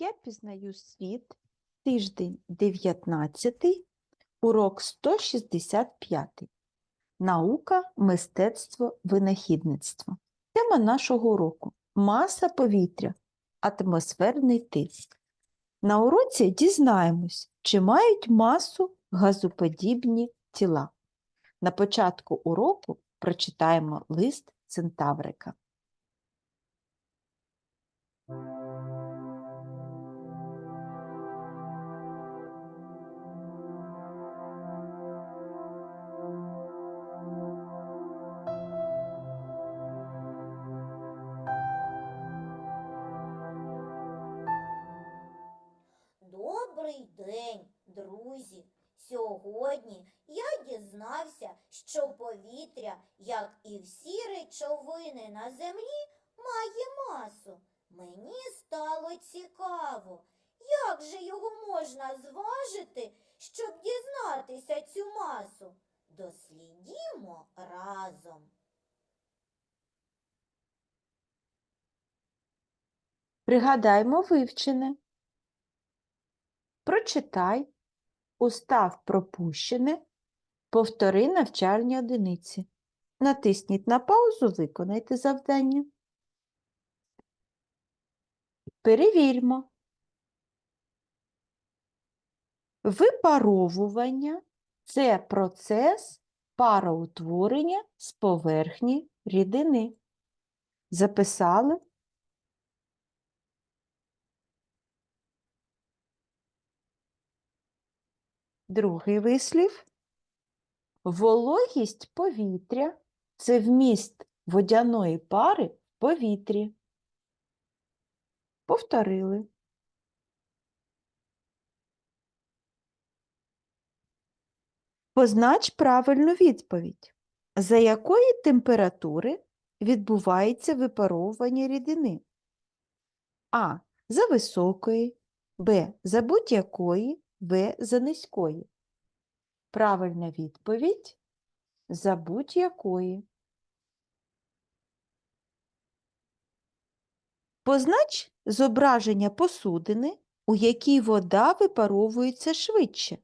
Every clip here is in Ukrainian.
Я пізнаю світ, тиждень 19, урок 165. Наука, мистецтво, винахідництво. Тема нашого уроку маса повітря, атмосферний тиск. На уроці дізнаємось, чи мають масу газоподібні тіла. На початку уроку прочитаємо лист Центаврика. Всі речовини на землі, має масу. Мені стало цікаво, як же його можна зважити, щоб дізнатися цю масу? Дослідімо разом. Пригадаймо вивчене. Прочитай, устав пропущене, повтори навчальні одиниці. Натисніть на паузу, виконайте завдання. Перевірмо. Випаровування це процес пароутворення з поверхні рідини. Записали? Другий вислів. Вологість повітря це вміст водяної пари в повітрі. Повторили. Познач правильну відповідь. За якої температури відбувається випаровування рідини? А. За високої, Б. За будь-якої, В. За низької. Правильна відповідь за будь-якої. Познач зображення посудини, у якій вода випаровується швидше.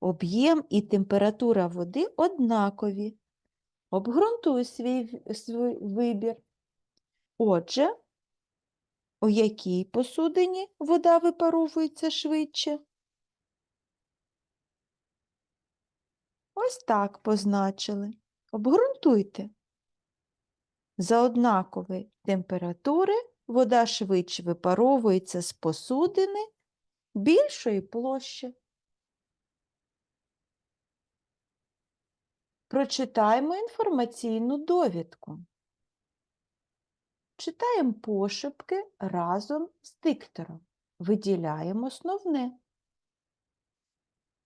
Об'єм і температура води однакові. Обґрунтуй свій, свій вибір. Отже, у якій посудині вода випаровується швидше? Ось так позначили. Обґрунтуйте. За однакової температури вода швидше випаровується з посудини більшої площі. Прочитаємо інформаційну довідку. Читаємо пошепки разом з диктором. Виділяємо основне.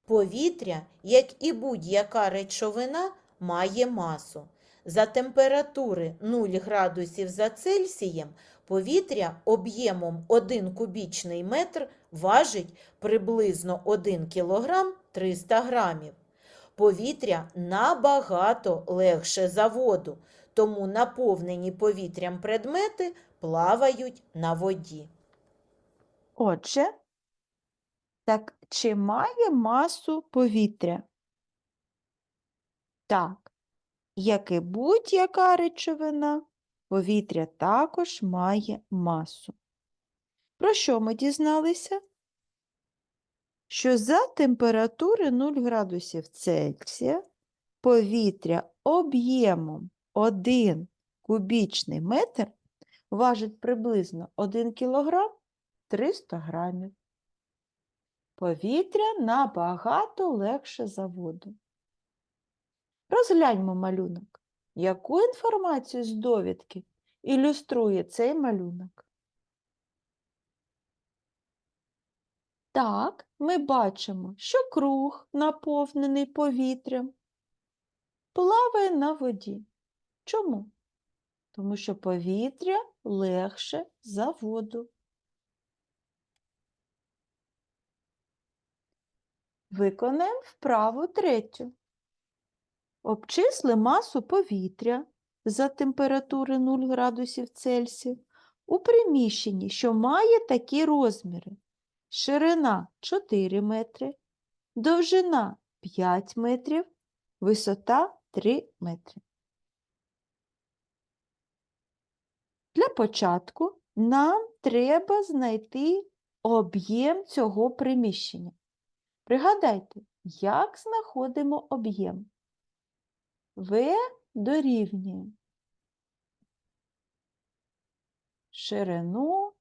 Повітря, як і будь-яка речовина, має масу. За температури 0 градусів за Цельсієм повітря об'ємом 1 кубічний метр важить приблизно 1 кілограм 300 грамів. Повітря набагато легше за воду, тому наповнені повітрям предмети плавають на воді. Отже, так чи має масу повітря? Так, як і будь-яка речовина, повітря також має масу. Про що ми дізналися? Що за температури 0 градусів Цельсія повітря об'ємом 1 кубічний метр важить приблизно 1 кілограм 300 грамів. Повітря набагато легше за воду. Розгляньмо малюнок. Яку інформацію з довідки ілюструє цей малюнок? Так, ми бачимо, що круг, наповнений повітрям, плаває на воді. Чому? Тому що повітря легше за воду. Виконаємо вправу третю. Обчисли масу повітря за температури 0 градусів Цельсія у приміщенні, що має такі розміри. Ширина 4 метри, довжина 5 метрів, висота 3 метри. Для початку нам треба знайти об'єм цього приміщення. Пригадайте, як знаходимо об'єм? В дорівнює ширину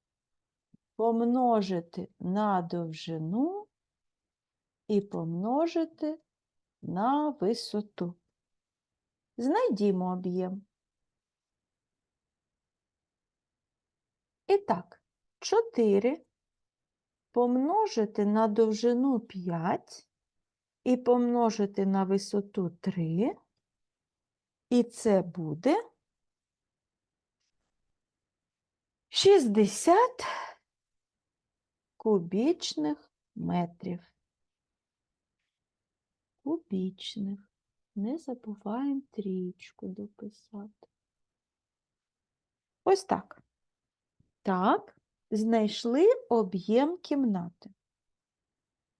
помножити на довжину і помножити на висоту. Знайдімо об'єм. І так, 4 помножити на довжину 5 і помножити на висоту 3. І це буде 60 кубічних метрів. Кубічних. Не забуваємо трієчку дописати. Ось так. Так, знайшли об'єм кімнати.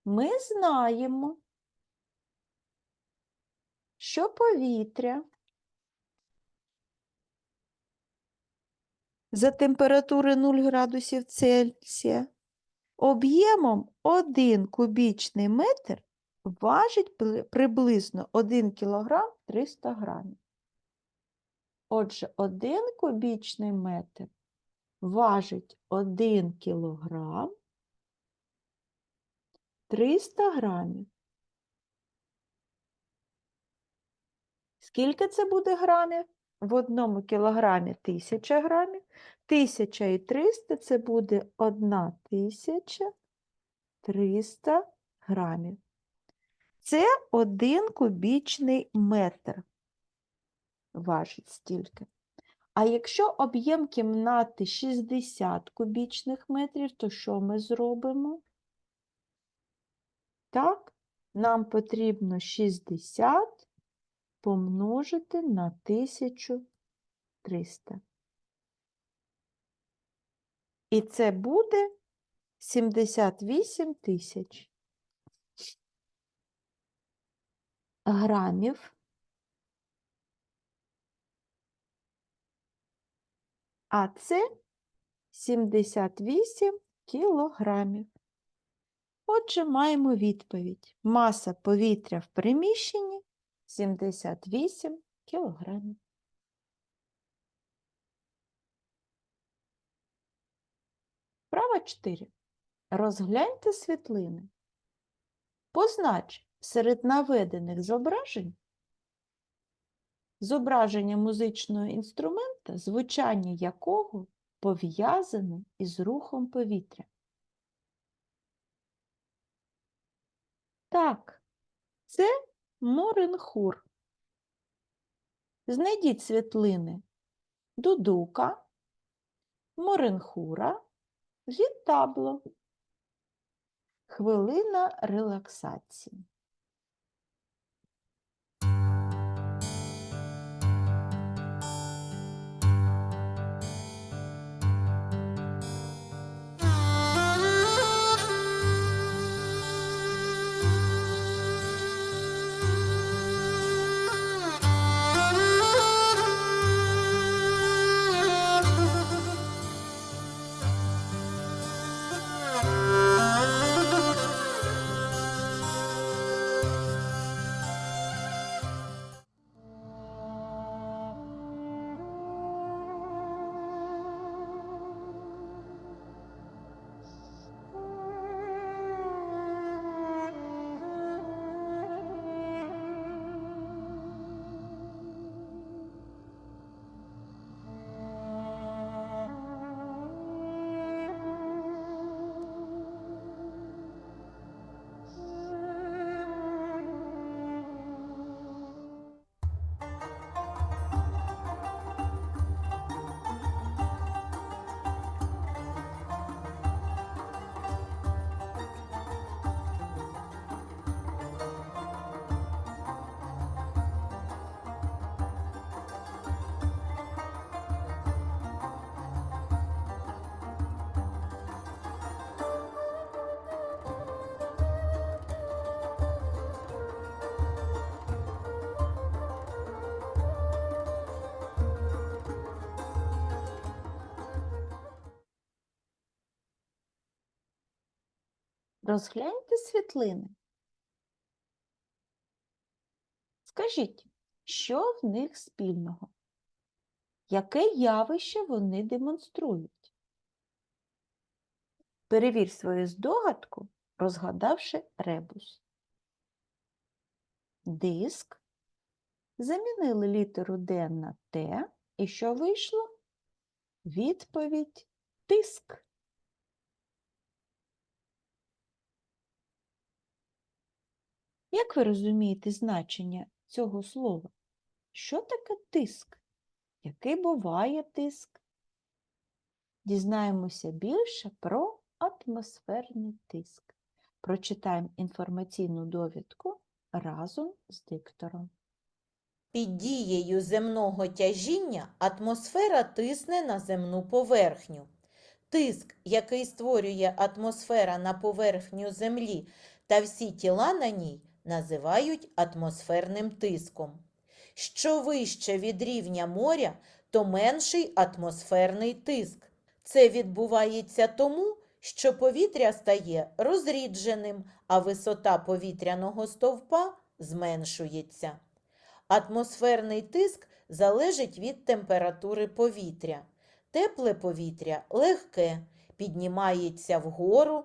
Ми знаємо, що повітря за температури 0 градусів Цельсія об'ємом 1 кубічний метр важить приблизно 1 кілограм 300 грамів. Отже, 1 кубічний метр важить 1 кілограм 300 грамів. Скільки це буде грамів? В одному кілограмі 1000 грамів. 1300 це буде 1300 грамів. Це 1 кубічний метр важить стільки. А якщо об'єм кімнати 60 кубічних метрів, то що ми зробимо? Так, нам потрібно 60 помножити на 1300. І це буде 78 тисяч грамів. А це 78 кілограмів. Отже, маємо відповідь. Маса повітря в приміщенні 78 кілограмів. Права 4. Розгляньте світлини. Познач серед наведених зображень зображення музичного інструмента, звучання якого пов'язане із рухом повітря. Так, це моренхур. Знайдіть світлини дудука, моренхура, гітабло, Хвилина релаксації. Розгляньте світлини. Скажіть, що в них спільного? Яке явище вони демонструють? Перевір свою здогадку, розгадавши ребус. Диск. Замінили літеру Д на Т. І що вийшло? Відповідь тиск. Як ви розумієте значення цього слова? Що таке тиск? Який буває тиск? Дізнаємося більше про атмосферний тиск. Прочитаємо інформаційну довідку разом з диктором. Під дією земного тяжіння атмосфера тисне на земну поверхню. Тиск, який створює атмосфера на поверхню Землі та всі тіла на ній, називають атмосферним тиском. Що вище від рівня моря, то менший атмосферний тиск. Це відбувається тому, що повітря стає розрідженим, а висота повітряного стовпа зменшується. Атмосферний тиск залежить від температури повітря. Тепле повітря легке, піднімається вгору,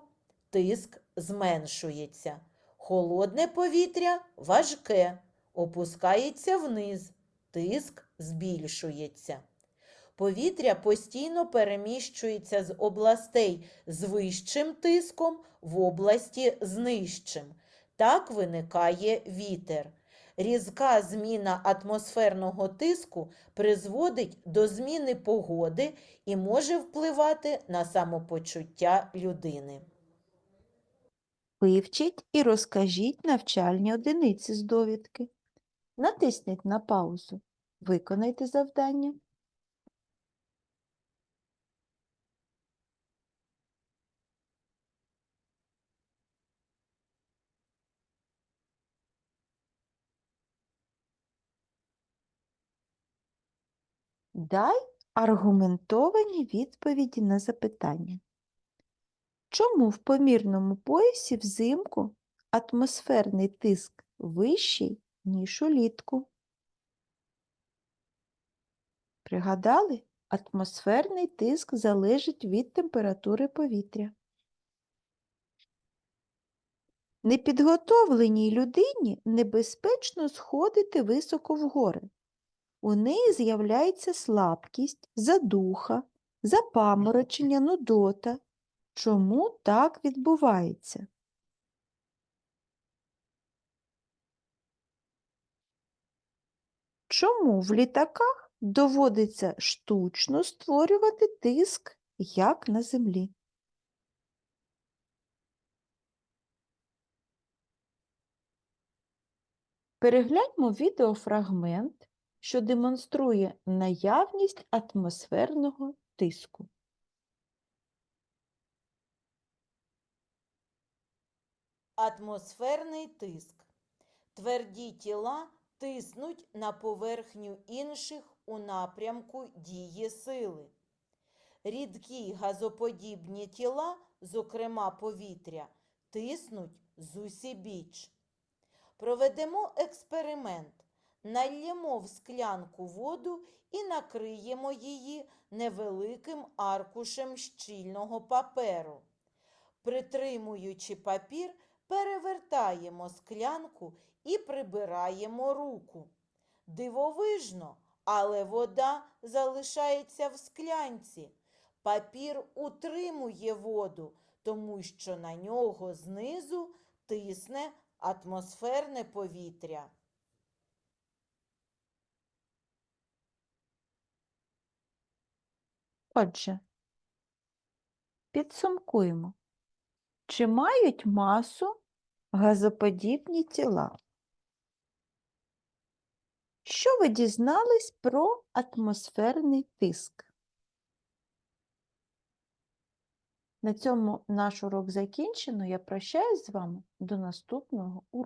тиск зменшується. Холодне повітря важке, опускається вниз, тиск збільшується. Повітря постійно переміщується з областей з вищим тиском в області з нижчим. Так виникає вітер. Різка зміна атмосферного тиску призводить до зміни погоди і може впливати на самопочуття людини. Вивчіть і розкажіть навчальні одиниці з довідки. Натисніть на паузу. Виконайте завдання. Дай аргументовані відповіді на запитання. Чому в помірному поясі взимку атмосферний тиск вищий, ніж улітку? Пригадали? Атмосферний тиск залежить від температури повітря. Непідготовленій людині небезпечно сходити високо в гори. У неї з'являється слабкість, задуха, запаморочення, нудота. Чому так відбувається? Чому в літаках доводиться штучно створювати тиск, як на землі? Перегляньмо відеофрагмент, що демонструє наявність атмосферного тиску. Атмосферний тиск. Тверді тіла тиснуть на поверхню інших у напрямку дії сили. Рідкі газоподібні тіла, зокрема повітря, тиснуть зусібіч. Проведемо експеримент. Нальємо в склянку воду і накриємо її невеликим аркушем щільного паперу. Притримуючи папір, перевертаємо склянку і прибираємо руку. Дивовижно, але вода залишається в склянці. Папір утримує воду, тому що на нього знизу тисне атмосферне повітря. Отже, підсумкуємо. Чи мають масу газоподібні тіла? Що ви дізнались про атмосферний тиск? На цьому наш урок закінчено. Я прощаюсь з вами до наступного уроку.